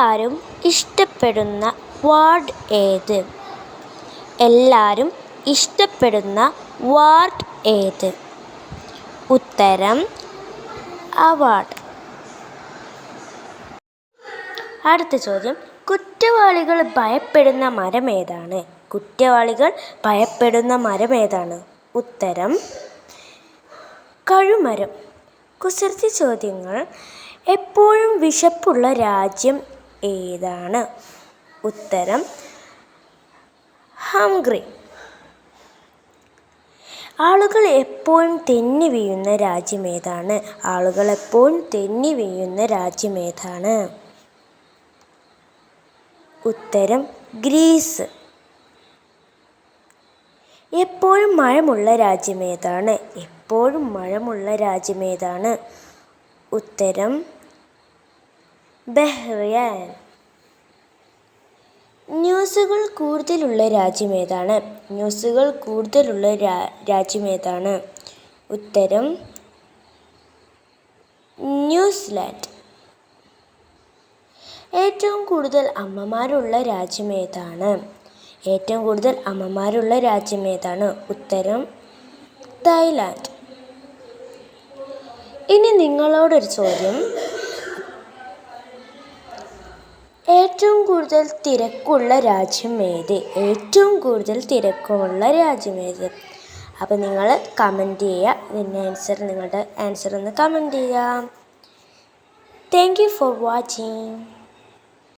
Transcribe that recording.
എല്ലാവരും ഇഷ്ടപ്പെടുന്ന വാർഡ് ഏത്? എല്ലാവരും ഇഷ്ടപ്പെടുന്ന വാർഡ് ഏത്? ഉത്തരം അവാർഡ് അടുത്ത ചോദ്യം. കുറ്റവാളികൾ ഭയപ്പെടുന്ന മരം ഏതാണ്? കുറ്റവാളികൾ ഭയപ്പെടുന്ന മരം ഏതാണ്? ഉത്തരം കഴുമരം. കുസൃതി ചോദ്യങ്ങൾ. എപ്പോഴും വിശപ്പുള്ള രാജ്യം ഏതാണ്? ഉത്തരം ഹംഗ്രി. ആളുകൾ എപ്പോഴും തെന്നി വീഴുന്ന രാജ്യമേതാണ് ആളുകൾ എപ്പോഴും തെന്നി വീഴുന്ന രാജ്യമേതാണ് ഉത്തരം ഗ്രീസ്. എപ്പോഴും മഴമുള്ള രാജ്യമേതാണ് എപ്പോഴും മഴമുള്ള രാജ്യമേതാണ് ഉത്തരം ബഹ്റിയൻ. ന്യൂസുകൾ കൂടുതലുള്ള രാജ്യമേതാണ് ന്യൂസുകൾ കൂടുതലുള്ള രാ- രാജ്യം ഏതാണ്? ഉത്തരം ന്യൂസിലാൻഡ്. ഏറ്റവും കൂടുതൽ അമ്മമാരുള്ള രാജ്യമേതാണ് ഏറ്റവും കൂടുതൽ അമ്മമാരുള്ള രാജ്യമേതാണ് ഉത്തരം തായ്ലാൻഡ്. ഇനി നിങ്ങളോടൊരു ചോദ്യം. ഏറ്റവും കൂടുതൽ തിരക്കുള്ള രാജ്യം ഏത്? ഏറ്റവും കൂടുതൽ തിരക്കുള്ള രാജ്യം ഏത്? അപ്പോൾ നിങ്ങൾ കമന്റ് ചെയ്യുക ഇതിന്റെ ആൻസർ നിങ്ങളുടെ ആൻസർ ഒന്ന് കമന്റ് ചെയ്യുക താങ്ക് യു ഫോർ വാച്ചിങ്